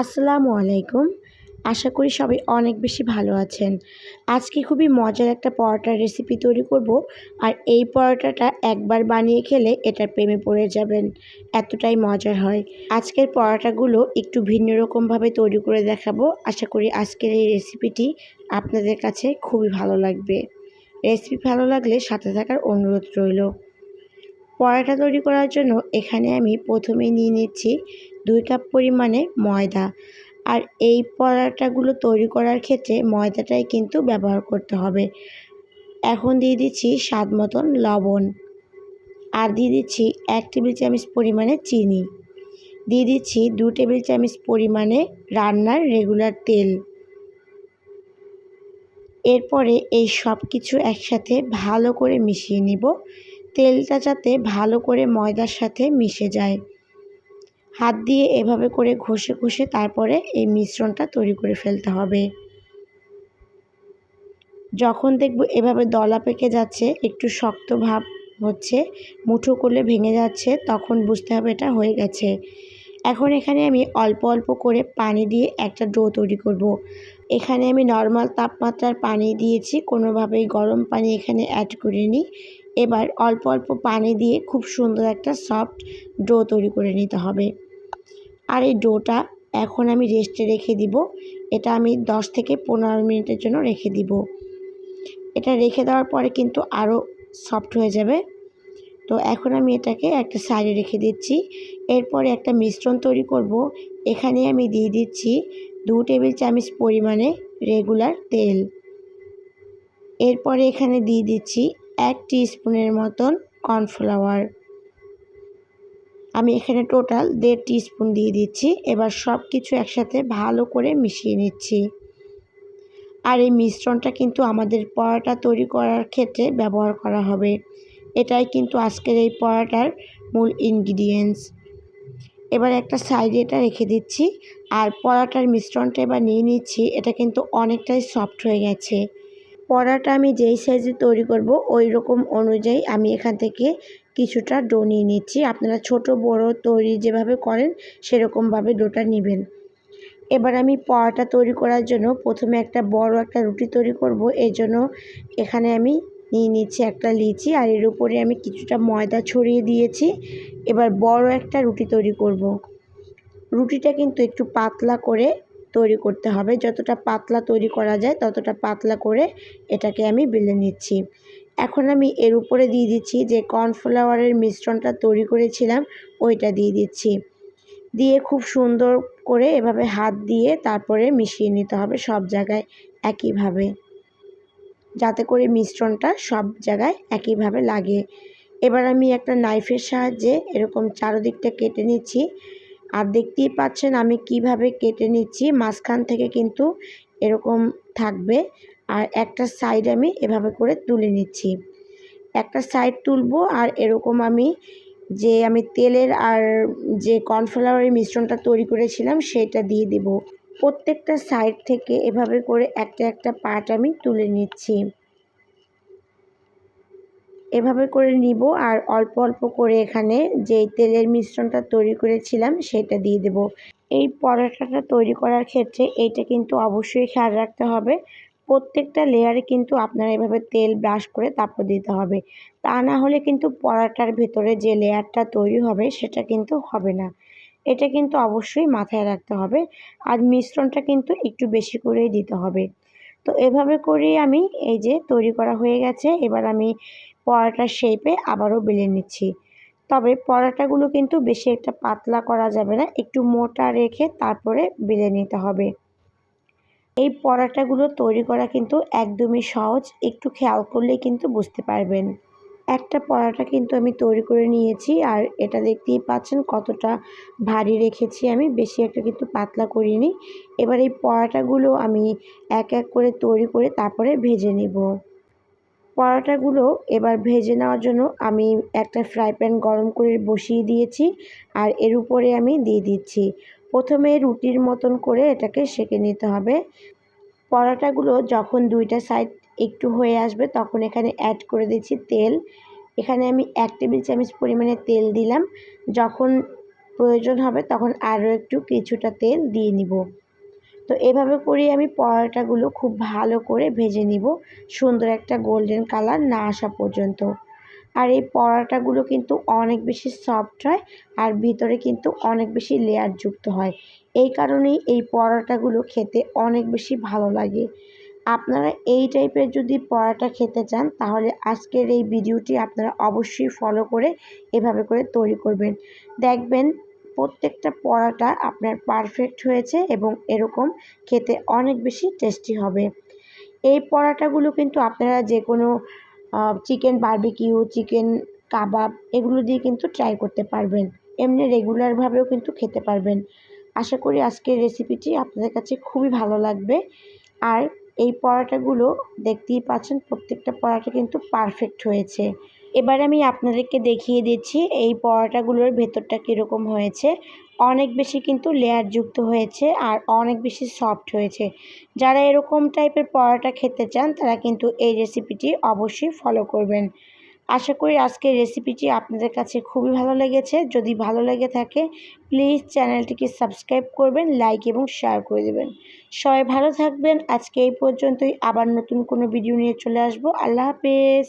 আসসালামু আলাইকুম। আশা করি সবাই অনেক বেশি ভালো আছেন। আজকে খুবই মজার একটা পরোটার রেসিপি তৈরি করব আর এই পরোটাটা একবার বানিয়ে খেলে এটার প্রেমে পড়ে যাবেন। এতটাই মজার হয়। আজকের পরোটাগুলো একটু ভিন্ন রকমভাবে তৈরি করে দেখাবো। আশা করি আজকের এই রেসিপিটি আপনাদের কাছে খুবই ভালো লাগবে। রেসিপি ভালো লাগলে সাথে থাকার অনুরোধ রইল। পরোটা তৈরি করার জন্য এখানে আমি প্রথমে নিয়ে নিচ্ছি দুই কাপ পরিমাণে ময়দা। আর এই পরোটাগুলো তৈরি করার ক্ষেত্রে ময়দাটাই কিন্তু ব্যবহার করতে হবে। এখন দিয়ে দিচ্ছি স্বাদ মতন লবণ। আর দিয়ে দিচ্ছি এক টেবিল চামচ পরিমাণে চিনি। দিয়ে দিচ্ছি দু টেবিল চামচ পরিমাণে রান্নার রেগুলার তেল। এরপরে এই সব কিছু একসাথে ভালো করে মিশিয়ে নিব। তেলটা যাতে ভালো করে ময়দার সাথে মিশে যায়। হাত দিয়ে এভাবে করে ঘষে ঘষে তারপরে এই মিশ্রণটা তৈরি করে ফেলতে হবে। যখন দেখব এভাবে দলা পেকে যাচ্ছে, একটু শক্ত ভাব হচ্ছে, মুঠো করলে ভেঙে যাচ্ছে, তখন বুঝতে হবে এটা হয়ে গেছে। এখন এখানে আমি অল্প অল্প করে পানি দিয়ে একটা ডো তৈরি করব। এখানে আমি নর্মাল তাপমাত্রার পানি দিয়েছি, কোনোভাবেই গরম পানি এখানে অ্যাড করিনি। এবার অল্প অল্প পানি দিয়ে খুব সুন্দর একটা সফট ডো তৈরি করে নিতে হবে। আর এই ডোটা এখন আমি রেস্টে রেখে দিব। এটা আমি 10 থেকে পনেরো মিনিটের জন্য রেখে দিব। এটা রেখে দেওয়ার পরে কিন্তু আরও সফট হয়ে যাবে। তো এখন আমি এটাকে একটা সাইডে রেখে দিচ্ছি। এরপরে একটা মিশ্রণ তৈরি করব। এখানে আমি দিয়ে দিচ্ছি দু টেবিল চামচ পরিমাণে রেগুলার তেল। এরপরে এখানে দিয়ে দিচ্ছি এক স্পুনের মতন কর্নফ্লাওয়ার আমি এখানে টোটাল দেড় স্পুন দিয়ে দিচ্ছি। এবার সব কিছু একসাথে ভালো করে মিশিয়ে নিচ্ছি। আর এই মিশ্রণটা কিন্তু আমাদের পরোটা তৈরি করার ক্ষেত্রে ব্যবহার করা হবে। এটাই কিন্তু আজকের এই পরোটার মূল ইনগ্রিডিয়েন্টস এবার একটা সাইডে এটা রেখে দিচ্ছি। আর পরোটার মিশ্রণটা এবার নিয়ে নিচ্ছি। এটা কিন্তু অনেকটাই সফট হয়ে গেছে। পরাটা আমি যেই সাইজে তৈরি করব ওই রকম অনুযায়ী আমি এখান থেকে কিছুটা ডো নিয়ে নিচ্ছি। আপনারা ছোট, বড় তৈরি যেভাবে করেন সেরকমভাবে ডোটা নেবেন। এবার আমি পরাটা তৈরি করার জন্য প্রথমে একটা বড় একটা রুটি তৈরি করব। এই জন্য এখানে আমি নিয়ে নিচ্ছি একটা লিচি আর এর উপরে আমি কিছুটা ময়দা ছড়িয়ে দিয়েছি। এবার বড় একটা রুটি তৈরি করব। রুটিটা কিন্তু একটু পাতলা করে তৈরি করতে হবে। যতটা পাতলা তৈরি করা যায় ততটা পাতলা করে এটাকে আমি বেলে নিচ্ছি। এখন আমি এর উপরে দিয়ে দিচ্ছি যে কর্নফ্লাওয়ারের মিশ্রণটা তৈরি করেছিলাম, ওইটা দিয়ে দিচ্ছি। দিয়ে খুব সুন্দর করে এভাবে হাত দিয়ে তারপরে মিশিয়ে নিতে হবে সব জায়গায় একইভাবে। যাতে করে মিশ্রণটা সব জায়গায় একইভাবে লাগে। এবার আমি একটা নাইফের সাহায্যে এরকম চারোদিকটা কেটে নিচ্ছি। আর দেখতেই পাচ্ছেন আমি কীভাবে কেটে নিচ্ছি, মাঝখান থেকে কিন্তু এরকম থাকবে। আর একটা সাইড আমি এভাবে করে তুলে নিচ্ছি। একটা সাইড তুলবো আর এরকম আমি যে আমি তেলের আর যে কর্নফ্লাওয়ারের মিশ্রণটা তৈরি করেছিলাম সেটা দিয়ে দেব। প্রত্যেকটা সাইড থেকে এভাবে করে একটা একটা পার্ট আমি তুলে নিচ্ছি। এভাবে করে নিব আর অল্প অল্প করে এখানে যেই তেলের মিশ্রণটা তৈরি করেছিলাম সেটা দিয়ে দেব। এই পরোটাটা তৈরি করার ক্ষেত্রে এইটা কিন্তু অবশ্যই খেয়াল রাখতে হবে। প্রত্যেকটা লেয়ারে কিন্তু আপনারা এভাবে তেল ব্রাশ করে তারপর দিতে হবে। তা না হলে কিন্তু পরাটার ভেতরে যে লেয়ারটা তৈরি হবে সেটা কিন্তু হবে না। এটা কিন্তু অবশ্যই মাথায় রাখতে হবে আর মিশ্রণটা কিন্তু একটু বেশি করেই দিতে হবে। তো এভাবে করেই আমি এই যে তৈরি করা হয়ে গেছে, এবার আমি পরাটার শেপে আবারও বেলে নিচ্ছি। তবে পরাটাগুলো কিন্তু বেশি একটা পাতলা করা যাবে না, একটু মোটা রেখে তারপরে বেলে নিতে হবে। এই পরাটাগুলো তৈরি করা কিন্তু একদমই সহজ। একটু খেয়াল করলেই কিন্তু বুঝতে পারবেন। একটা পরাটা কিন্তু আমি তৈরি করে নিয়েছি আর এটা দেখতেই পাচ্ছেন কতটা ভারী রেখেছি আমি, বেশি একটা কিন্তু পাতলা করিনি। এবার এই পরাটাগুলো আমি এক এক করে তৈরি করে তারপরে ভেজে নিব। পরাটাগুলো এবার ভেজে নেওয়ার জন্য আমি একটা ফ্রাই প্যান গরম করে বসিয়ে দিয়েছি আর এর উপরে আমি দিয়ে দিচ্ছি। প্রথমে রুটির মতন করে এটাকে সেঁকে নিতে হবে। পরাটাগুলো যখন দুইটা সাইড একটু হয়ে আসবে তখন এখানে অ্যাড করে দিচ্ছি তেল। এখানে আমি এক টেবিল চামচ পরিমাণে তেল দিলাম। যখন প্রয়োজন হবে তখন আরও একটু কিছুটা তেল দিয়ে নিব। তো এভাবে করে আমি পরোটাগুলো খুব ভালো করে ভেজে নিব। সুন্দর একটা গোল্ডেন কালার না আসা পর্যন্ত। আর এই পরোটাগুলো কিন্তু অনেক বেশি সফট হয় আর ভিতরে কিন্তু অনেক বেশি লেয়ার যুক্ত হয়। এই কারণেই এই পরোটাগুলো খেতে অনেক বেশি ভালো লাগে। আপনারা এই টাইপের যদি পরোটা খেতে চান, তাহলে আজকের এই ভিডিওটি আপনারা অবশ্যই ফলো করে এভাবে করে তৈরি করবেন। দেখবেন প্রত্যেকটা পরোটা আপনার পারফেক্ট হয়েছে এবং এরকম খেতে অনেক বেশি টেস্টি হবে। এই পরোটাগুলো কিন্তু আপনারা যে কোনো চিকেন বারবিকিউ চিকেন কাবাব এগুলো দিয়ে কিন্তু ট্রাই করতে পারবেন। এমনি রেগুলারভাবেও কিন্তু খেতে পারবেন। আশা করি আজকের রেসিপিটি আপনাদের কাছে খুবই ভালো লাগবে। আর এই পরোটাগুলো দেখতেই পাচ্ছেন, প্রত্যেকটা পরোটা কিন্তু পারফেক্ট হয়েছে। এবার আমি আপনাদেরকে দেখিয়ে দিচ্ছি এই পরোটাগুলোর ভেতরটা কীরকম হয়েছে। অনেক বেশি কিন্তু লেয়ার যুক্ত হয়েছে আর অনেক বেশি সফট হয়েছে। যারা এরকম টাইপের পরোটা খেতে চান, তারা কিন্তু এই রেসিপিটি অবশ্যই ফলো করবেন। আশা করি আজকের রেসিপিটি আপনাদের কাছে খুবই ভালো লেগেছে। যদি ভালো লেগে থাকে প্লিজ চ্যানেলটিকে সাবস্ক্রাইব করবেন লাইক এবং শেয়ার করে দেবেন। সবাই ভালো থাকবেন। আজকে এই পর্যন্তই। আবার নতুন কোনো ভিডিও নিয়ে চলে আসব। আল্লাহ হাফেজ।